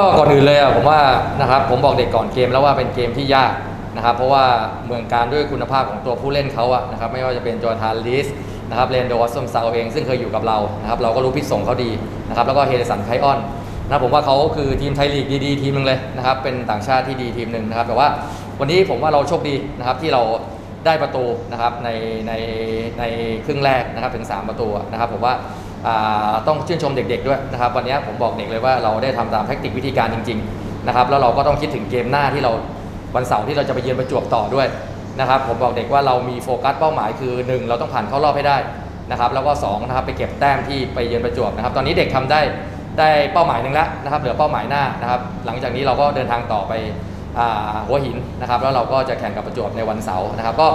ก็ก่อนอื่นเลยอะผมว่านะครับผมบอกเด็กก่อนเกมแล้วว่าเป็นเกมที่ยากนะครับเพราะว่าเมืองการด้วยคุณภาพของตัวผู้เล่นเขาอะนะครับไม่ว่าจะเป็นจอร์ทานลิสนะครับเรนโดวัสซมซาวเอง ซึ่งเคยอยู่กับเรานะครับเราก็รู้พิษสงเขาดีนะครับแล้วก็เฮเดสันไคออนนะผมว่าเขาคือทีมไทยลีกดีๆ ทีมหนึ่งเลยนะครับเป็นต่างชาติที่ดีทีมหนึ่งนะครับแต่ว่าวันนี้ผมว่าเราโชคดีนะครับที่เราได้ประตูนะครับในในในครึ่งแรกนะครับถึง 3 ประตูนะครับผมว่า ต้องชื่นชมเด็กๆด้วยนะครับ วันนี้ผมบอกเด็กเลยว่าเราได้ทำตามแทคติกวิธีการจริงๆนะครับแล้วเราก็ต้องคิดถึงเกมหน้าที่เราวันเสาร์ที่เราจะไปเยือนประจวบต่อด้วยนะครับผมบอกเด็กว่าเรามีโฟกัสเป้าหมายคือ 1 เราต้องผ่านเข้ารอบให้ได้นะครับแล้วก็2นะครับไปเก็บแต้มที่ไปเยือนประจวบนะครับ ตอนนี้เด็กทำได้ได้เป้าหมายหนึ่งแล้วนะครับเหลือเป้าหมายหน้านะครับ หลังจากนี้เราก็เดินทางต่อไปหัวหินนะครับแล้วเราก็จะแข่งกับประจวบในวันเสาร์นะครับ ก็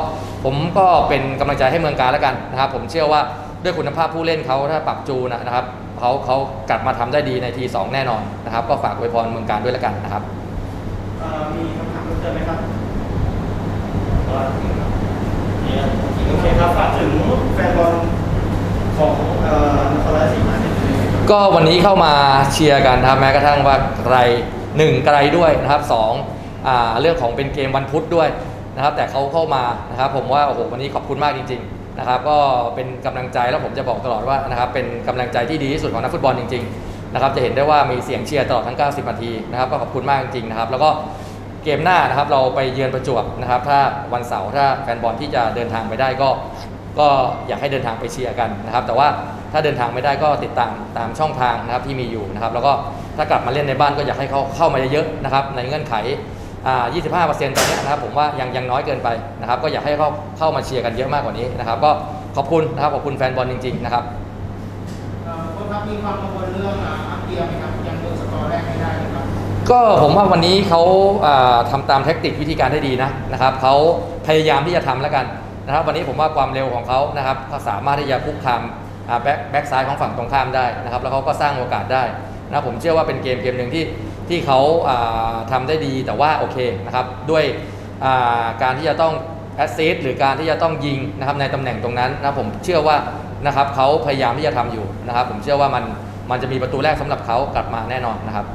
ผมก็เป็นกำลังใจให้เมืองการแล้วกันนะครับ ผมเชื่อว่า ด้วยคุณภาพผู้เล่นเขาถ้าปรับจูนนะครับเขาเขากลับมาทำได้ดีในทีสองแน่นอนนะครับ ก็ฝากอวยพรเมืองการด้วยแล้วกันนะครับเอ่อมีคำถามเพิ่มเติมไหมครับก็เนี่ยโอเคครับฝากถึงแฟนบอลของเอ่อนครราชสีมาเนี่ยก็วันนี้เข้ามาเชียร์กันนะครับแม้กระทั่งว่าไกลหนึ่งไกลด้วยนะครับสองอ่าเรื่องของเป็นเกมวันพุธด้วยนะครับ แต่เขาเข้ามานะครับ ผมว่าโอ้โหวันนี้ขอบคุณมากจริง ๆ นะครับก็เป็นกำลังใจแล้วผมจะบอกตลอดว่านะครับเป็นกำลังใจที่ดีที่สุดของนักฟุตบอลจริงๆนะครับจะเห็นได้ว่ามีเสียงเชียร์ตลอดทั้ง 90 นาทีนะครับก็ขอบคุณมากจริงๆนะครับแล้วก็เกมหน้านะครับเราไปเยือนประจวบนะครับถ้าวันเสาร์ถ้าแฟนบอลที่จะเดินทางไปได้ก็ ก็อยากให้เดินทางไปเชียร์กันนะครับ แต่ว่าถ้าเดินทางไม่ได้ก็ติดตามตามช่องทางนะครับที่มีอยู่นะครับ แล้วก็ถ้ากลับมาเล่นในบ้านก็อยากให้เขาเข้ามาเยอะๆนะครับในเงื่อนไข 25%ตอนนี้นะครับผมว่ายังยังน้อยเกินไปนะครับก็อยากให้เขาเข้ามาเชียร์กันเยอะมากกว่านี้นะครับ ก็ขอบคุณนะครับขอบคุณแฟนบอลจริงๆนะครับเอ่อโค้ชครับมีความกังวลเรื่องอ่าอัพเดียไหมครับยังเบิกสกอร์แรกไม่ได้เลยครับก็ผมว่าวันนี้เขาอ่าทำตามเทคนิควิธีการได้ดีนะนะครับเขาพยายามที่จะทำแล้วกันนะครับ วันนี้ผมว่าความเร็วของเขานะครับเขาสามารถที่จะคุกคามอ่าแบ็คแบ็คซ้ายของฝั่งตรงข้ามได้นะครับ แล้วเขาก็สร้างโอกาสได้นะผมเชื่อว่าเป็นเกมเกมหนึ่งที่ ที่เขาทำทำได้ดีแต่ว่าโอเคนะครับด้วยการที่จะต้องแอสซิสหรือการที่จะต้องยิงนะครับในตำแหน่งตรงนั้นนะผมเชื่อว่านะครับเขาพยายามที่จะทำอยู่นะครับ ผมเชื่อว่ามันมันจะมีประตูแรกสำหรับเขากลับมาแน่นอนนะครับ